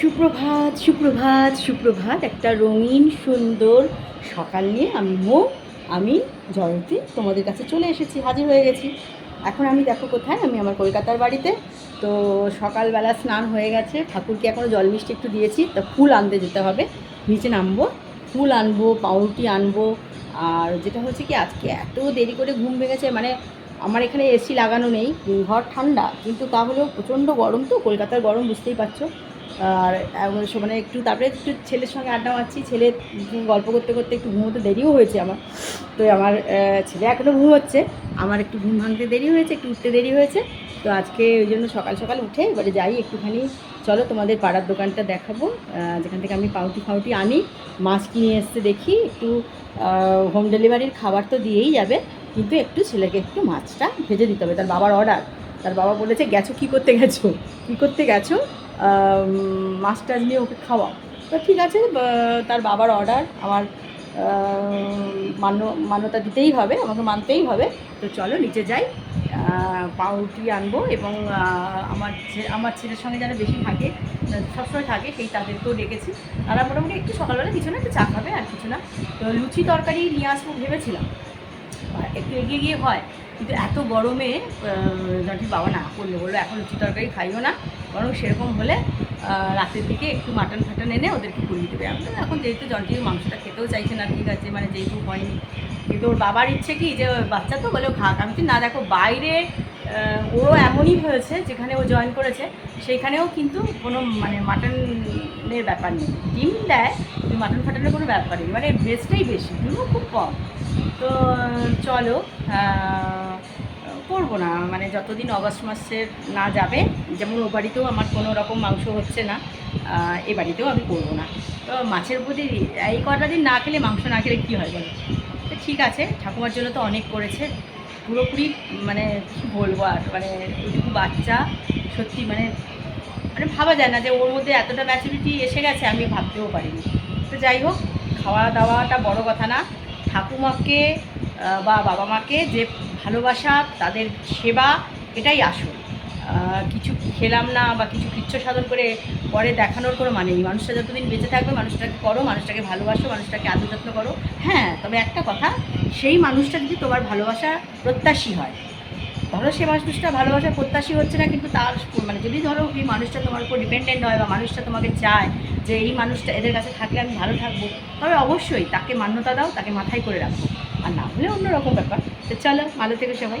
সুপ্রভাত সুপ্রভাত সুপ্রভাত। একটা রঙিন, সুন্দর সকাল নিয়ে আমি মো, আমি জয়ন্তী তোমাদের কাছে চলে এসেছি, হাজির হয়ে গেছি। এখন আমি দেখো কোথায়, আমি আমার কলকাতার বাড়িতে। তো সকালবেলা স্নান হয়ে গেছে, ঠাকুরকে এখনও জল মিষ্টি একটু দিয়েছি, তা ফুল আনতে যেতে হবে। নিচে নামবো, ফুল আনব, পাউরুটি আনব, আর যেটা হচ্ছে কি, আজকে এত দেরি করে ঘুম ভেঙেছে মানে আমার এখানে এসি লাগানো নেই, ঘর ঠান্ডা, কিন্তু তাহলেও প্রচণ্ড গরম তো, কলকাতার গরম, বুঝতেই পারছ। আর মানে একটু তারপরে একটু ছেলের সঙ্গে আড্ডা মারছি, ছেলে গল্প করতে করতে একটু ঘুমোতে দেরিও হয়েছে আমার। তো আমার ছেলে এখনও ঘুমোচ্ছে, আমার একটু ঘুম ভাঙতে দেরি হয়েছে, একটু উঠতে দেরি হয়েছে। তো আজকে ওই জন্য সকাল সকাল উঠে এবারে যাই একটুখানি। চলো তোমাদের পাড়ার দোকানটা দেখাবো যেখান থেকে আমি পাউটি ফাউটি আনি, মাছ কিনে এসছে দেখি, একটু হোম ডেলিভারির খাবার তো দিয়েই যাবে, কিন্তু একটু ছেলেকে একটু মাছটা ভেজে দিতে হবে। তার বাবার অর্ডার তার বাবা বলেছে, গেছো, কী করতে গেছো? কী করতে গেছো? আম, মাছ টাছ নিয়ে ওকে খাওয়াও। তো ঠিক আছে তার বাবার অর্ডার আমার মান্য মান্যতা দিতেই হবে আমাকে মানতেই হবে। তো চলো নিচে যাই পাউরুটি আনব এবং আমার আমার ছেলের সঙ্গে যারা বেশি থাকে সবসময় থাকে সেই তাদেরকেও ডেকেছি। তারা মোটামুটি একটু সকালবেলা কিছু না একটু চা খাবে আর কিছু না। তো লুচি তরকারি নিয়ে আসব ভেবেছিলাম। একটু এগিয়ে গিয়ে হয়। কিন্তু এত গরমে জটির বাবা না করল? বলল এখন লুচি তরকারি খাইও না বরং সেরকম হলে রাতের দিকে একটু মাটন ফাটন এনে ওদেরকে করিয়ে দেবে। আমি বললাম, এখন যেহেতু জন্টির মাংসটা খেতেও চাইছে না ঠিক আছে মানে যেহেতু হয়নি। কিন্তু ওর বাবার ইচ্ছে কি যে বাচ্চা তো বলে খাক। আমি না দেখো বাইরে ওরও এমনই হয়েছে যেখানে ও জয়েন করেছে সেইখানেও কিন্তু কোনো মানে মাটনের ব্যাপার নেই। ডিম দেয় মাটন ফাটনের কোনো ব্যাপার নেই। মানে ভেজটাই বেশি ডিমও খুব কম। তো চলো করব না। মানে যতদিন অগস্ট মাসের না যাবে, যেমন ও বাড়িতেও আমার কোনো রকম মাংস হচ্ছে না এ বাড়িতেও আমি করব না। তো মাছের প্রতি এই কটা দিন না খেলে মাংস না খেলে কী হয় বলো? তো ঠিক আছে, ঠাকুমার জন্য তো অনেক করেছে। পুরোপুরি মানে কী বলব আর মানে ওইটুকু বাচ্চা, সত্যি মানে মানে ভাবা যায় না যে ওর মধ্যে এতটা ম্যাচুরিটি এসে গেছে, আমি ভাবতেও পারিনি। তো যাই হোক খাওয়া দাওয়াটা বড় কথা না। ঠাকুমাকে বা বাবা মাকে যে ভালোবাসা, তাদের সেবা, এটাই আসল। কিছু খেলাম না বা কিছু কিচ্ছু সাধন করে পরে দেখানোর কোনো মানে নেই। মানুষটা যতদিন বেঁচে থাকবে, মানুষটাকে করো, মানুষটাকে ভালোবাসো, মানুষটাকে আদর যত্ন করো। হ্যাঁ তবে একটা কথা, সেই মানুষটা যদি তোমার ভালোবাসা প্রত্যাশী হয় ধরো সে মানুষটা ভালোবাসার প্রত্যাশী হচ্ছে না, কিন্তু তার মানে যদি ধরো এই মানুষটা তোমার উপর ডিপেন্ডেন্ট হয় বা মানুষটা তোমাকে চায় যে এই মানুষটা এদের কাছে থাকলে আমি ভালো থাকব, তবে অবশ্যই তাকে মান্যতা দাও, তাকে মাথায় করে রাখো। আর না হলে অন্যরকম ব্যাপার। তো চলো, ভালো থেকে সবাই।